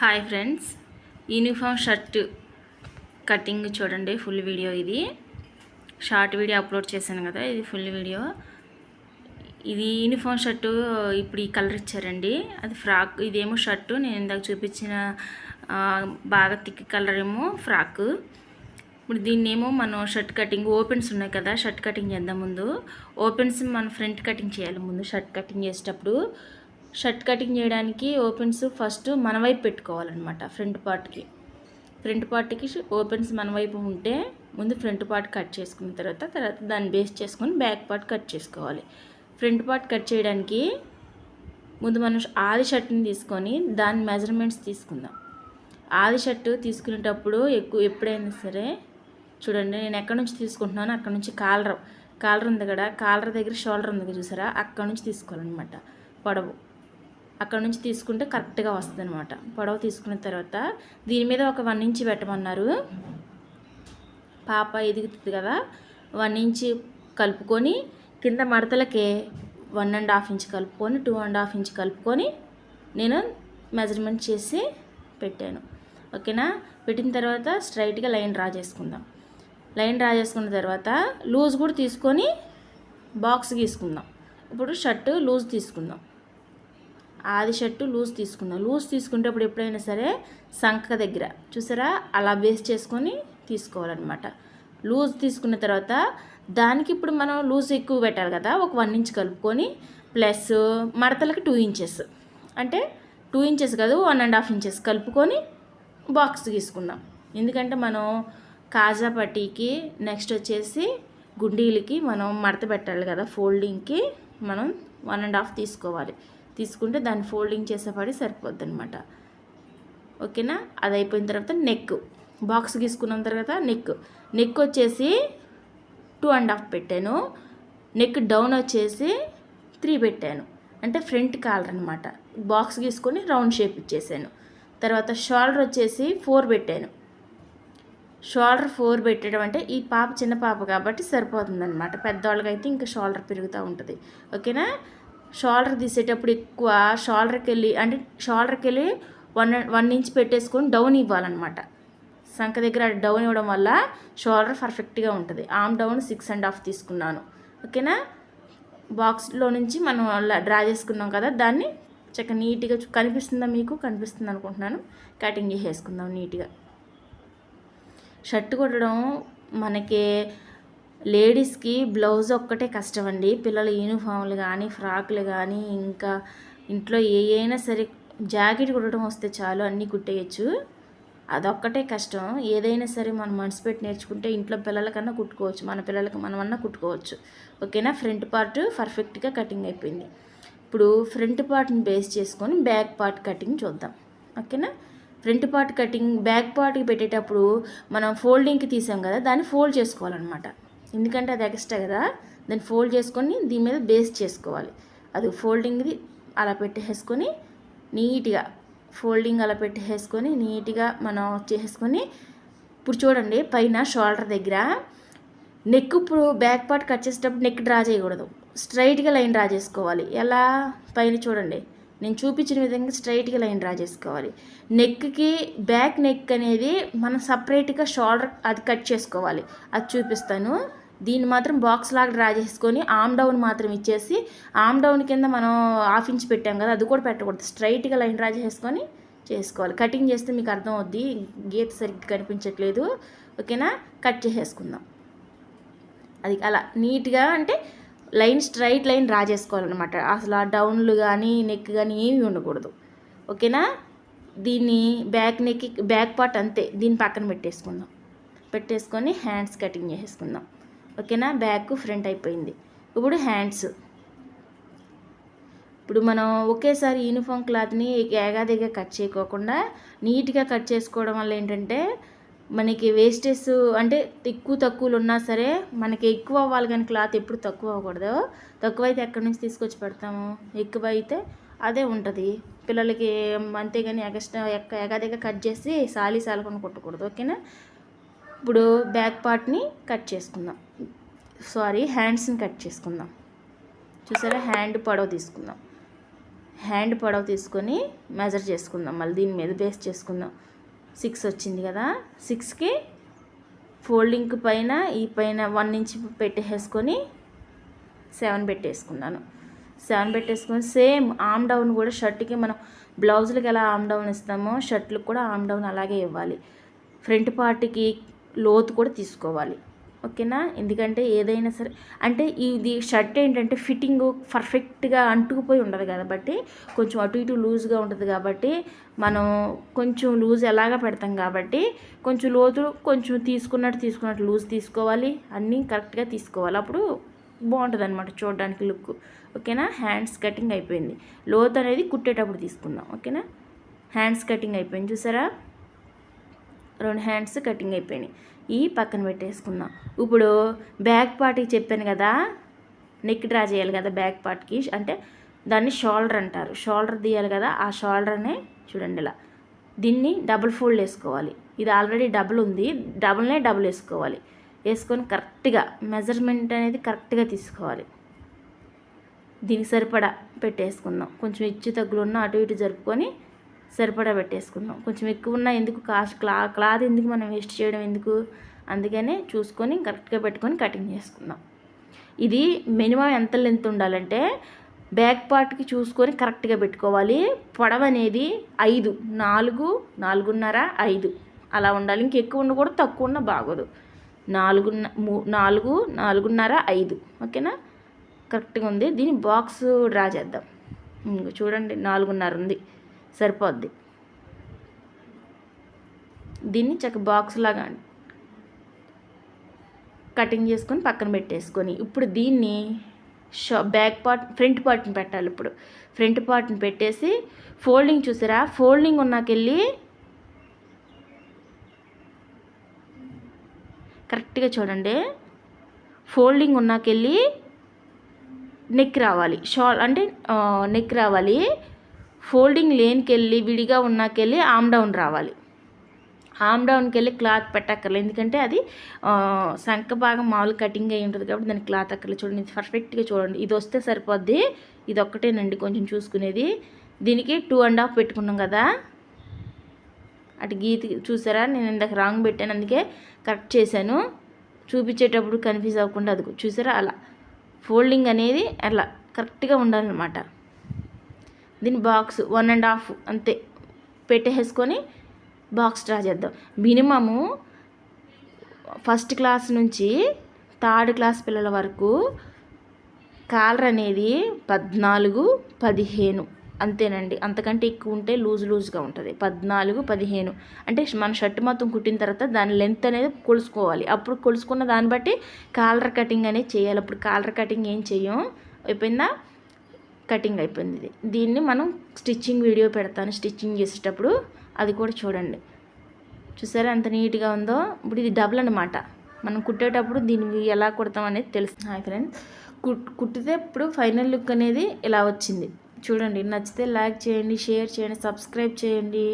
Hi friends uniform shirt cutting చూడండి full video ఇది. Short video upload చేశాను కదా ఇది ఫుల్ వీడియో. ఇది యూనిఫామ్ షర్టు ఇప్పుడు ఈ కలర్ ఇచ్చారండి. అది ఫ్రాక్ ఇదేమో షర్టు నేను ఇందాక చూపించిన బాగా థిక్ కలర్ ఏమో ఫ్రాక్. ఇప్పుడు దీన్నేమో మనం షర్ట్ కటింగ్ ఓపెన్స్ ఉన్నాయి కదా షర్ట్ కటింగ్ చేద్దాం ముందు. ఓపెన్స్ మనం ఫ్రంట్ కటింగ్ చేయాలి ముందు షర్ట్ కటింగ్ చేసేటప్పుడు. షర్ట్ కటింగ్ చేయడానికి ఓపెన్స్ ఫస్ట్ మన వైపు పెట్టుకోవాలన్నమాట ఫ్రంట్ పార్ట్కి. ఫ్రంట్ పార్ట్కి ఓపెన్స్ మన వైపు ఉంటే ముందు ఫ్రంట్ పార్ట్ కట్ చేసుకున్న తర్వాత తర్వాత దాన్ని బేస్ చేసుకొని బ్యాక్ పార్ట్ కట్ చేసుకోవాలి. ఫ్రంట్ పార్ట్ కట్ చేయడానికి ముందు మనం ఆది షర్ట్ని తీసుకొని దాని మెజర్మెంట్స్ తీసుకుందాం. ఆది షర్టు తీసుకునేటప్పుడు ఎక్కువ ఎప్పుడైనా సరే చూడండి నేను ఎక్కడి నుంచి తీసుకుంటున్నాను అక్కడ నుంచి కాలర్ కాలర్ ఉంది కదా కాలర్ దగ్గర షోల్డర్ ఉంది కదా చూసారా అక్కడ నుంచి తీసుకోవాలన్నమాట. పొడవు. అక్కడ నుంచి తీసుకుంటే కరెక్ట్గా వస్తుంది అనమాట పొడవ తీసుకున్న తర్వాత దీని మీద ఒక వన్ ఇంచ్ పెట్టమన్నారు. పాప ఎదుగుతుంది కదా వన్ ఇంచ్ కలుపుకొని కింద మడతలకే వన్ అండ్ హాఫ్ ఇంచ్ కలుపుకొని టూ అండ్ హాఫ్ ఇంచ్ కలుపుకొని నేను మెజర్మెంట్ చేసి పెట్టాను. ఓకేనా? పెట్టిన తర్వాత స్ట్రైట్గా లైన్ డ్రా చేసుకుందాం. లైన్ డ్రా చేసుకున్న తర్వాత లూజ్ కూడా తీసుకొని బాక్స్ గీసుకుందాం. ఇప్పుడు షర్టు లూజ్ తీసుకుందాం. ఆది షర్టు లూజ్ తీసుకుందాం. లూజ్ తీసుకుంటే అప్పుడు ఎప్పుడైనా సరే సంఖ దగ్గర చూసారా? అలా బేస్ చేసుకొని తీసుకోవాలన్నమాట. లూజ్ తీసుకున్న తర్వాత దానికి ఇప్పుడు మనం లూజ్ ఎక్కువ పెట్టాలి కదా ఒక వన్ ఇంచ్ కలుపుకొని ప్లస్ మడతలకి టూ ఇంచెస్. అంటే టూ ఇంచెస్ కాదు వన్ అండ్ హాఫ్ ఇంచెస్ కలుపుకొని బాక్స్ తీసుకుందాం. ఎందుకంటే మనం కాజా పట్టీకి నెక్స్ట్ వచ్చేసి గుండీలకి మనం మడత పెట్టాలి కదా ఫోల్డింగ్కి మనం వన్ అండ్ హాఫ్ తీసుకోవాలి. తీసుకుంటే దాన్ని ఫోల్డింగ్ చేసేపడి సరిపోద్ది అనమాట ఓకేనా? అది అయిపోయిన తర్వాత నెక్ బాక్స్ గీసుకున్న తర్వాత నెక్ నెక్ వచ్చేసి టూ అండ్ హాఫ్ పెట్టాను. నెక్ డౌన్ వచ్చేసి త్రీ పెట్టాను. అంటే ఫ్రంట్ కాలర్ అనమాట బాక్స్ గీసుకొని రౌండ్ షేప్ ఇచ్చేసాను. తర్వాత షోల్డర్ వచ్చేసి ఫోర్ పెట్టాను. షోల్డర్ ఫోర్ పెట్టడం అంటే ఈ పాప చిన్న పాప కాబట్టి సరిపోతుంది అనమాట అయితే ఇంకా షోల్డర్ పెరుగుతూ ఉంటుంది. ఓకేనా? షోల్డర్ తీసేటప్పుడు ఎక్కువ షోల్డర్కి వెళ్ళి అంటే షోల్డర్కి వెళ్ళి వన్ వన్ ఇంచ్ పెట్టేసుకొని డౌన్ ఇవ్వాలన్నమాట. సంఖ దగ్గర డౌన్ ఇవ్వడం వల్ల షోల్డర్ పర్ఫెక్ట్గా ఉంటుంది. Arm down six and half తీసుకున్నాను. ఓకేనా? బాక్స్లో నుంచి మనం అలా డ్రా చేసుకున్నాం కదా దాన్ని చక్కగా నీట్గా కనిపిస్తుందా మీకు? కనిపిస్తుంది అనుకుంటున్నాను. కటింగ్ చేసేసుకుందాం నీట్గా. షర్ట్ కొట్టడం మనకి లేడీస్కి బ్లౌజ్ ఒక్కటే కష్టం అండి పిల్లల యూనిఫామ్లు కానీ ఫ్రాక్లు కానీ ఇంకా ఇంట్లో ఏ అయినా సరే జాకెట్ కుట్టడం వస్తే చాలు అన్నీ కుట్టేయచ్చు. అదొక్కటే కష్టం. ఏదైనా సరే మనం మనసు పెట్టి నేర్చుకుంటే ఇంట్లో పిల్లలకన్నా కుట్టుకోవచ్చు. మన పిల్లలకి మనమన్నా కుట్టుకోవచ్చు. ఓకేనా? ఫ్రంట్ పార్ట్ పర్ఫెక్ట్గా కటింగ్ అయిపోయింది. ఇప్పుడు ఫ్రంట్ పార్ట్ని బేస్ చేసుకొని బ్యాక్ పార్ట్ కటింగ్ చూద్దాం. ఓకేనా? ఫ్రంట్ పార్ట్ కటింగ్ బ్యాక్ పార్ట్కి పెట్టేటప్పుడు మనం ఫోల్డింగ్కి తీసాం కదా దాన్ని ఫోల్డ్ చేసుకోవాలన్నమాట. ఎందుకంటే అది ఎక్స్ట్రా కదా దాన్ని ఫోల్డ్ చేసుకొని దీని మీద బేస్ చేసుకోవాలి. అది ఫోల్డింగ్ది అలా పెట్టేసుకొని నీట్గా ఫోల్డింగ్ అలా పెట్టేసుకొని నీట్గా మనం చేసుకొని ఇప్పుడు చూడండి పైన షోల్డర్ దగ్గర నెక్ ఇప్పుడు బ్యాక్ పార్ట్ కట్ చేసేటప్పుడు నెక్ డ్రా చేయకూడదు. స్ట్రైట్గా లైన్ డ్రా చేసుకోవాలి. ఎలా? పైన చూడండి. నేను చూపించిన విధంగా స్ట్రైట్గా లైన్ డ్రా చేసుకోవాలి. నెక్కి బ్యాక్ నెక్ అనేది మనం సపరేట్గా షోల్డర్ అది కట్ చేసుకోవాలి. అది చూపిస్తాను. దీన్ని మాత్రం బాక్స్ లాగా డ్రా చేసుకొని ఆమ్ డౌన్ మాత్రం ఇచ్చేసి ఆమ్ డౌన్ కింద మనం హాఫ్ ఇంచ్ పెట్టాం కదా అది కూడా పెట్టకూడదు. స్ట్రైట్గా లైన్ డ్రా చేసుకొని చేసుకోవాలి. కటింగ్ చేస్తే మీకు అర్థం అవుద్ది. గీత సరిగ్గా కనిపించట్లేదు. ఓకేనా కట్ చేసేసుకుందాం. అది అలా నీట్గా అంటే లైన్ స్ట్రైట్ లైన్ డ్రా చేసుకోవాలన్నమాట. అసలు ఆ డౌన్లు కానీ నెక్ కానీ ఏమీ ఉండకూడదు. ఓకేనా దీన్ని బ్యాక్ నెక్ బ్యాక్ పార్ట్ అంతే. దీన్ని పక్కన పెట్టేసుకుందాం. పెట్టేసుకొని హ్యాండ్స్ కటింగ్ చేసేసుకుందాం. ఓకేనా? బ్యాక్ ఫ్రంట్ అయిపోయింది. ఇప్పుడు హ్యాండ్స్. ఇప్పుడు మనం ఒకేసారి యూనిఫామ్ క్లాత్ని ఏగాదిగా కట్ చేయకోకుండా నీట్గా కట్ చేసుకోవడం వల్ల ఏంటంటే మనకి వేస్టేజ్ అంటే ఎక్కువ తక్కువలు ఉన్నా సరే మనకి ఎక్కువ అవ్వాలి కానీ క్లాత్ ఎప్పుడు తక్కువ అవ్వకూడదు. తక్కువ అయితే ఎక్కడి నుంచి తీసుకొచ్చి పెడతాము? ఎక్కువ అయితే అదే ఉంటుంది. పిల్లలకి అంతేగాని ఎగస్ట్రా ఎక్క ఎగాదిగా కట్ చేసి సాలి సాలకొని కొట్టకూడదు. ఓకేనా? ఇప్పుడు బ్యాక్ పార్ట్ని కట్ చేసుకుందాం. సారీ హ్యాండ్స్ని కట్ చేసుకుందాం. చూసారా? హ్యాండ్ పొడవు తీసుకుందాం. హ్యాండ్ పొడవు తీసుకొని మెజర్ చేసుకుందాం. మళ్ళీ దీని మీద బేస్ చేసుకుందాం. సిక్స్ వచ్చింది కదా? సిక్స్కి ఫోల్డింగ్ పైన ఈ పైన వన్ ఇంచ్ పెట్టేసుకొని సెవెన్ పెట్టేసుకున్నాను. సెవెన్ పెట్టేసుకొని సేమ్ ఆమ్ డౌన్ కూడా షర్ట్కి మనం బ్లౌజులకి ఎలా ఆమ్ డౌన్ ఇస్తామో షర్ట్లకు కూడా ఆమ్ డౌన్ అలాగే ఇవ్వాలి. ఫ్రంట్ పార్ట్కి లోతు కూడా తీసుకోవాలి. ఓకేనా? ఎందుకంటే ఏదైనా సరే అంటే ఇది షర్ట్ ఏంటంటే ఫిట్టింగ్ పర్ఫెక్ట్గా అంటుకుపోయి ఉండదు కాబట్టి కొంచెం అటు ఇటు లూజ్గా ఉంటుంది కాబట్టి మనం కొంచెం లూజ్ ఎలాగా పెడతాం కాబట్టి కొంచెం లోతు కొంచెం తీసుకున్నట్టు తీసుకున్నట్టు లూజ్ తీసుకోవాలి అన్నీ కరెక్ట్గా తీసుకోవాలి. అప్పుడు బాగుంటుంది అనమాట చూడడానికి లుక్. ఓకేనా? హ్యాండ్స్ కటింగ్ అయిపోయింది. లోత్ అనేది కుట్టేటప్పుడు తీసుకుందాం. ఓకేనా? హ్యాండ్స్ కటింగ్ అయిపోయింది. చూసారా? రెండు హ్యాండ్స్ కటింగ్ అయిపోయినాయి. ఈ పక్కన పెట్టేసుకుందాం. ఇప్పుడు బ్యాక్ పార్ట్కి చెప్పాను కదా నెక్ డ్రా చేయాలి కదా బ్యాక్ పార్ట్కి అంటే దాన్ని షోల్డర్ అంటారు. షోల్డర్ తీయాలి కదా ఆ షోల్డర్నే చూడండి ఇలా. దీన్ని డబుల్ ఫోల్డ్ వేసుకోవాలి. ఇది ఆల్రెడీ డబుల్ ఉంది. డబుల్నే డబుల్ వేసుకోవాలి. వేసుకొని కరెక్ట్గా మెజర్మెంట్ అనేది కరెక్ట్గా తీసుకోవాలి. దీనికి సరిపడా పెట్టేసుకుందాం. కొంచెం ఇచ్చి తగ్గులు ఉన్న అటు ఇటు జరుపుకొని సరిపడా పెట్టేసుకుందాం. కొంచెం ఎక్కువ ఉన్న ఎందుకు కాస్ట్ క్లా క్లాత్ ఎందుకు మనం వేస్ట్ చేయడం ఎందుకు? అందుకనే చూసుకొని కరెక్ట్గా పెట్టుకొని కటింగ్ చేసుకుందాం. ఇది మినిమం ఎంత లెంత్ ఉండాలంటే బ్యాక్ పార్ట్కి చూసుకొని కరెక్ట్గా పెట్టుకోవాలి. పొడవ అనేది ఐదు నాలుగు నాలుగున్నర ఐదు. అలా ఉండాలి. ఇంకెక్కువ కూడా తక్కువ ఉన్న బాగోదు. నాలుగున్న మూ నాలుగు నాలుగున్నర ఐదు. ఓకేనా? కరెక్ట్గా ఉంది. దీని బాక్స్ డ్రా చేద్దాం. చూడండి నాలుగున్నర ఉంది. సరిపోద్ది. దీన్ని చక్క బాక్స్ లాగా కటింగ్ చేసుకొని పక్కన పెట్టేసుకొని ఇప్పుడు దీన్ని షా బ్యాక్ పార్ట్ ఫ్రంట్ పార్ట్ని పెట్టాలి ఇప్పుడు. ఫ్రంట్ పార్ట్ని పెట్టేసి ఫోల్డింగ్ చూసారా? ఫోల్డింగ్ ఉన్నాకెళ్ళి కరెక్ట్గా చూడండి. ఫోల్డింగ్ ఉన్నాకెళ్ళి నెక్ రావాలి. షాల్ అంటే నెక్ రావాలి. ఫోల్డింగ్ లేనికి వెళ్ళి విడిగా ఉన్నాకెళ్ళి ఆమ్ డౌన్ రావాలి. ఆమ్ డౌన్కి వెళ్ళి క్లాత్ పెట్టక్కర్లేదు. ఎందుకంటే అది సంఖ భాగం మామూలు కటింగ్ అయి ఉంటుంది కాబట్టి దానికి క్లాత్ అక్కర్లేదు. చూడండి ఇది పర్ఫెక్ట్గా చూడండి. ఇది వస్తే సరిపోద్ది. ఇది ఒక్కటేనండి కొంచెం చూసుకునేది. దీనికి టూ అండ్ హాఫ్ పెట్టుకున్నాం కదా. అటు గీతి చూసారా? నేను ఇందాక రాంగ్ పెట్టాను. అందుకే కరెక్ట్ చేశాను. చూపించేటప్పుడు కన్ఫ్యూజ్ అవ్వకుండా అది చూసారా? అలా. ఫోల్డింగ్ అనేది అలా కరెక్ట్గా ఉండాలన్నమాట. దీని బాక్స్ వన్ అండ్ హాఫ్ అంతే పెట్టేసుకొని బాక్స్ డ్రా చేద్దాం. మినిమము ఫస్ట్ క్లాస్ నుంచి థర్డ్ క్లాస్ పిల్లల వరకు కాలర్ అనేది పద్నాలుగు పదిహేను అంతేనండి. అంతకంటే ఎక్కువ ఉంటే లూజ్ లూజ్గా ఉంటుంది. పద్నాలుగు పదిహేను అంటే మన షర్ట్ మొత్తం కుట్టిన తర్వాత దాని లెంత్ అనేది కొలుసుకోవాలి. అప్పుడు కొలుసుకున్న దాన్ని బట్టి కాలర్ కటింగ్ అనేది చేయాలి. అప్పుడు కాలర్ కటింగ్ ఏం చేయం? అయిపోయిందా? కటింగ్ అయిపోయింది. ఇది దీన్ని మనం స్టిచ్చింగ్ వీడియో పెడతాను. స్టిచ్చింగ్ చేసేటప్పుడు అది కూడా చూడండి. చూసారా ఎంత నీట్గా ఉందో? ఇప్పుడు ఇది డబుల్ అనమాట మనం కుట్టేటప్పుడు దీన్ని ఎలా కుడతాం అనేది తెలుసు. Hi friends. కుట్ కుట్టితే ఇప్పుడు ఫైనల్ లుక్ అనేది ఇలా వచ్చింది. చూడండి. నచ్చితే లైక్ చేయండి షేర్ చేయండి సబ్స్క్రైబ్ చేయండి.